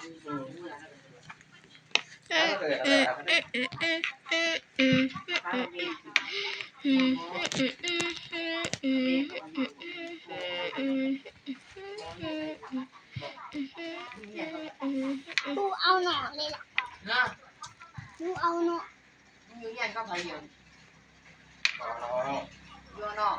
กูเอาหนอนเลยล่ะนะกูเอาหนอนมึงอยู่ยันก็ไปเย็นอ๋ออยู่นอก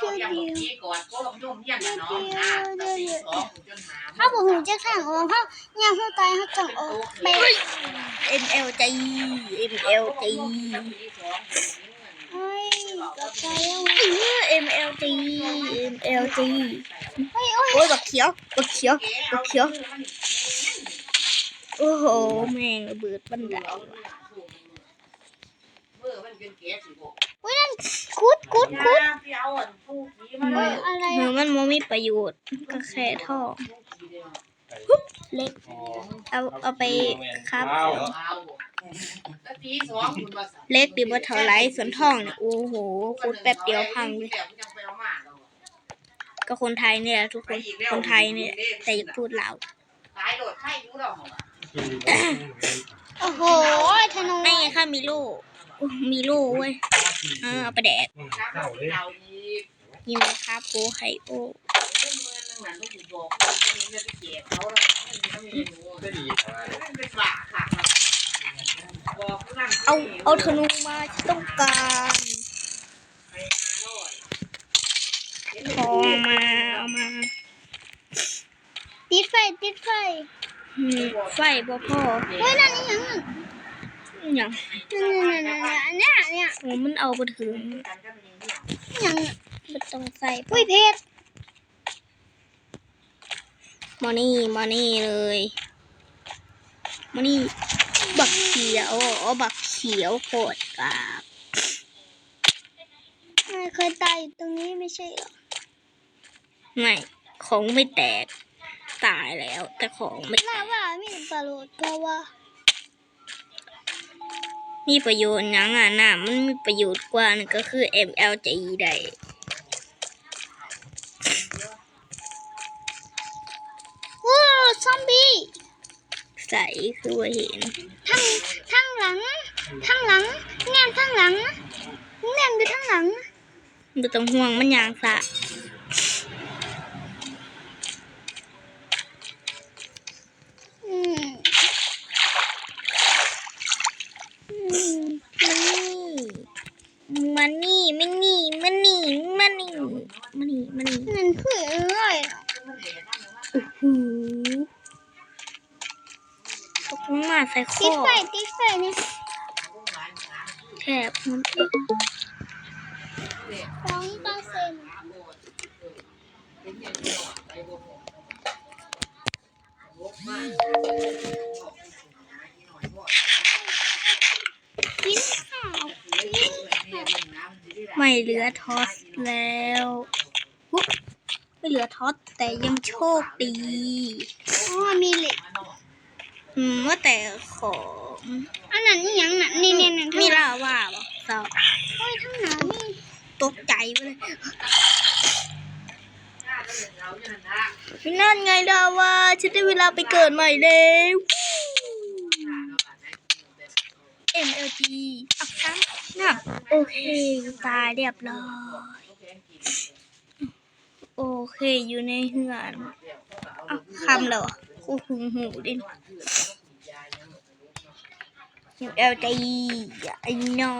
เขาเดี๋ยวยังเดี๋ยวมีก่อนพวกยุ่งยันน้องนะตอนที่สองจนหาถ้าบอกหูจะข้างของเขาเนี่ยเขาตายเขาจังออกไป M L G M L G เฮ้ยกลับไปแล้ว M L G M L G เฮ้ยโอ้ยโอ้ยบักเขียวบักเขียวบักเขียว โอ้โห แม่งระเบิดบันไดว่ะเมื่อมันเป็นเก๊สิบหกเฮ้ยนั่นคุดคุดคุด ประโยชน์ก็แค่ท่อเล็กอ๋อเอาเอาไปครับเอาเอาแล้วตีสองคุณมาสั่งเล็กดีบ่เท่าไรส่วนท่องเนี่ยโอ้โหขุดแป๊บเดียวพังเลยก็คนไทยเนี่ยแหละทุกคนคนไทยเนี่ย แต่อย่าพูดลาวตายโดดไข่ยูเราโอ้โหธนูไม่ค่ะมีลูกอุ๊ยมีลูกเว้ยเออเอาไปแดกเราเราอีก นี่ไหมครับโอไฮโอเอาเอาธนูมาต้องการทองมาเอามาติดไฟติดไฟไฟบ่พ่อเฮ้ยนั่นนี่ยังอย่างนั่นนั่นนั่นเนี่ยเนี่ยโอ้มันเอาไปถึงย่ง มันต้องใส่อุ้ยเพชรมานี่มานี่เลยมานี่บักเขียวอ๋อบักเขียวโคตรกราบไม่เคยตายอยู่ตรงนี้ไม่ใช่เหรอไม่ของไม่แตกตายแล้ว แต่ของไม่แตล่ากว่ามีปลาโลดเพราะว่า มีประโยชน์หยังอะน่ะมันมีประโยชน์กว่านึงก็คือ MLG ได้ ใส่คือว่าเห็นทั้งทั้งหลัง ทั้งหลังแง่ทั้งหลังแง่อยู่ทั้งหลังไม่ต้องห่วงมันยางสะอืมอืมมันนี่มันนี่มันนี่มันนี่มันนี่มันนี่มันนี่นั่นคืออะไรเหรอโอ้โห ตกลงมาใส่คติอดไฟติดไฟนี่แทบมันเออสองเปอร์เซ็นต์กินข้าวไม่เหลือทอสแล้วอุ๊ยไม่เหลือทอสแต่ยังโชคดีอ๋อมีเหล็ก อืมว่าแต่ของอันนั้นนี่ยังน่ะนี่นี่นี่มีทั้งลาว่าบ่เศร้าโอ้ยทั้งหนานี่ตกใจไปเลยนั่นไงดาว่าฉันได้เวลาไปเกิดใหม่แล้ว MLG อักคันน่ะโอเค ตายเรียบร้อย โอเค อยู่ในเหือนอะคำแล้วอะคู่หูหูดิ MLG อย่าไอ้นอ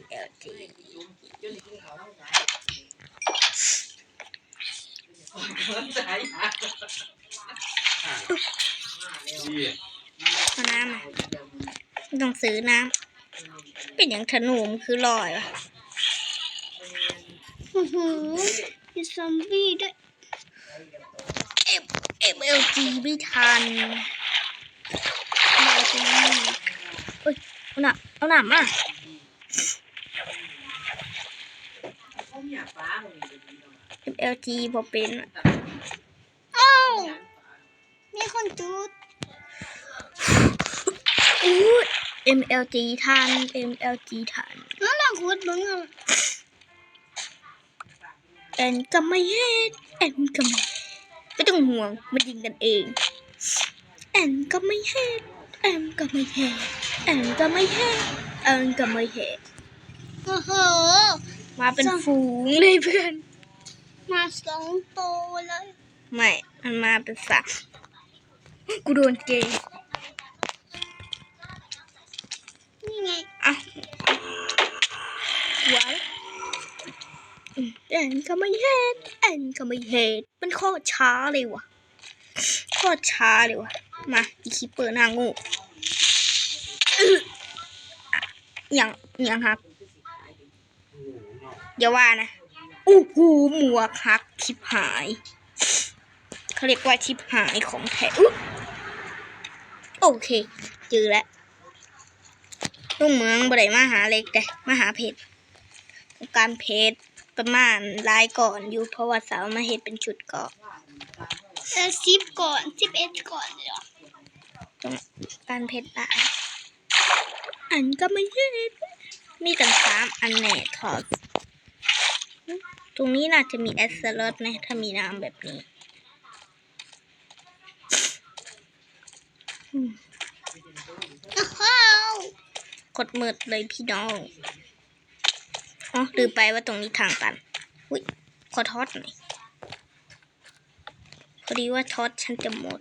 MLG ดีเอาน้ำมาไม่ต้องซื้อน้ำ เป็นอย่างถนมคือลอยวะอื้อหือมีซอมบี้ด้วย M MLG ไม่ทันมาตรงนี้ เอ้ยเอาหนาเอาหนามาเขาอยากฟ้ามึงอยู่ดีๆ MLG พอเป็นอะเอ้ามีคนจุดอู้ MLG ทัน MLG ทันน้องลองขุดเบิ้งอะแอนก็ไม่เฮ็ดแอนก็ไม่ไม่ต้องห่วงมันยิงกันเอง แอนก็ไม่เฮ็ด แอนก็ไม่เฮ็ดแอนก็ไม่เฮ็ดแอนก็ไม่เฮ็ดโอ้โห มาเป็นฝูงเลยเพื่อน มาสองตัวเลย ไม่ มันมาเป็นสัตว์กูโดนเกย์นี่ไง อะไว้อืมแอนก็ไม่เฮ็ดแอนก็ไม่เฮ็ดมันโคตรช้าเลยว่ะโคตรช้าเลยว่ะ มาอีคิปเปอร์หน้างูอย่างอย่างครับอย่าว่านะอู้หูหมวกฮักทิพหายเขาเรียกว่าทิพหายของแท้โอเคเจอแล้วลูกเมืองบ่ได้มาหาเล็กแต่มาหาเพชรการเพชรประมาณลายก่อนอยู่เพราะว่าสาวมาเฮ็ดเป็นชุดเกาะเออสิบก่อนสิบเอ็ดก่อนเลยเหรอต้องการเพชรลายอันก็ไม่เฮ็ดมีกันสามอันแน่ถอดตรงนี้น่าจะมีแอสเซอร์นะถ้ามีน้ำแบบนี้อ้าวกดมืดเลยพี่น้องอ๋อลืมไปว่าตรงนี้ทางตัน อุ้ยขอทอดหน่อย พอดีว่าทอดฉันจะหมด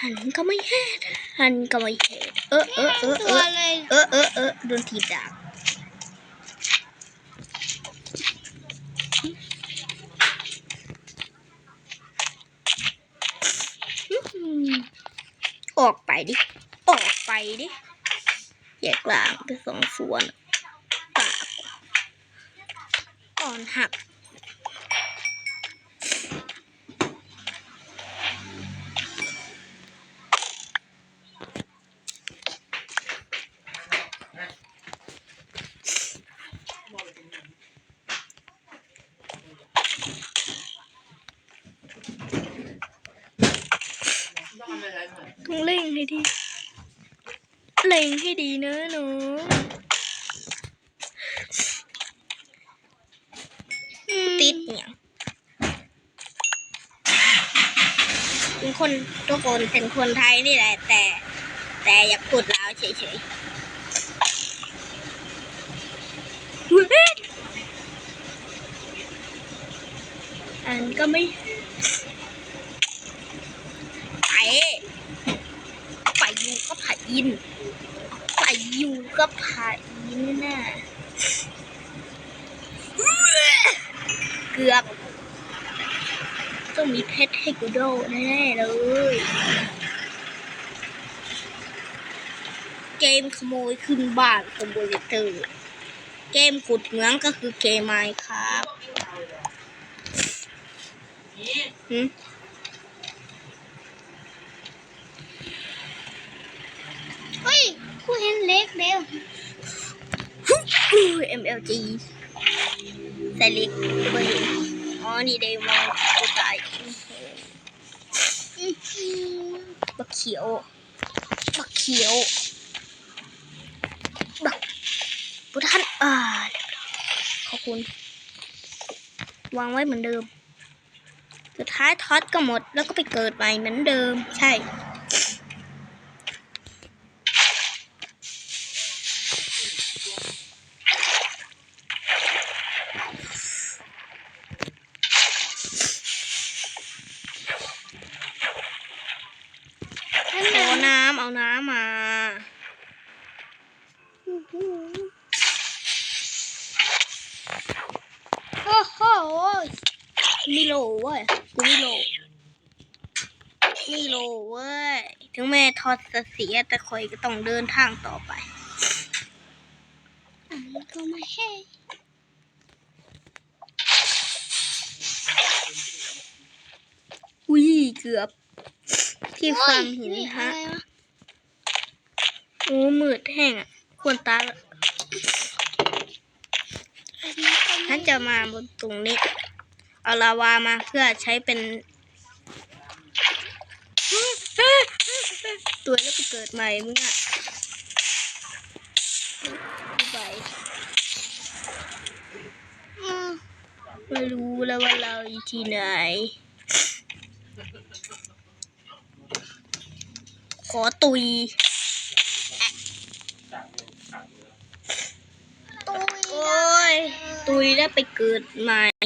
หันก็ไม่เฮ็ดหันก็ไม่เฮ็ดเออเออเออเออเออเออเออโดนถีบดาบออกไปดิ ออกไปดิแยกกลางเป็นสองส่วนปากอ่อนหัก ต้องทำอะไรหน่อย ต้องเล่งให้ดี เล่งให้ดีนะหนูอืมติดเนี่ยเป็นคนทุกคนเป็นคนไทยนี่แหละ แต่ แต่อยากพูดลาวเฉยๆเฮ้ยอันก็ไม่ไปไปอยู่ก็ผา อินไปอยู่ก็ผาอินน่ะเกือบต้องมีเพชรให้กูโดแน่ๆเลยเกมขโมยขึ้นบ้านคอมโบเลเตอร์ เกมขุดเหมืองก็คือเกมไมค์ครับนี่หืม เฮ้ยกู เล็กเร็ว MLG ใส่เล็กเบอร์อ๋อ นี่เดมอนกูตายอื้อหือบักเขียว บักเขียว บักบุท่านอ่าเรียบร้อขอบคุณ วางไว้เหมือนเดิม สุดท้ายทอดก็หมดแล้วก็ไปเกิดใหม่เหมือนเดิม ใช่ น่ะน้ำเอาน้ำมาโอ้โหมีโลเว้ยกูมีโลมีโลเว้ย ถึงแม่ทอดจะเสียแต่คอยก็ต้องเดินทางต่อไปอันก็ไม่ให้อุ้ยเกือบที่ฟาร์มหินโอ้ยฮะอะไรว โอ้มืดแห้งอะ ควรตายละอันนี้ก็ฉันจะมาบนตรงนี้ เอาลาวามาเพื่อใช้เป็นตัวแล้วไปเกิดใหม่มึงอะไปอืมไม่รู้แล้วว่าเราอยู่ที่ไหน ขอตุย ตุยโอ้ยตุยแล้วไปเกิดใหม่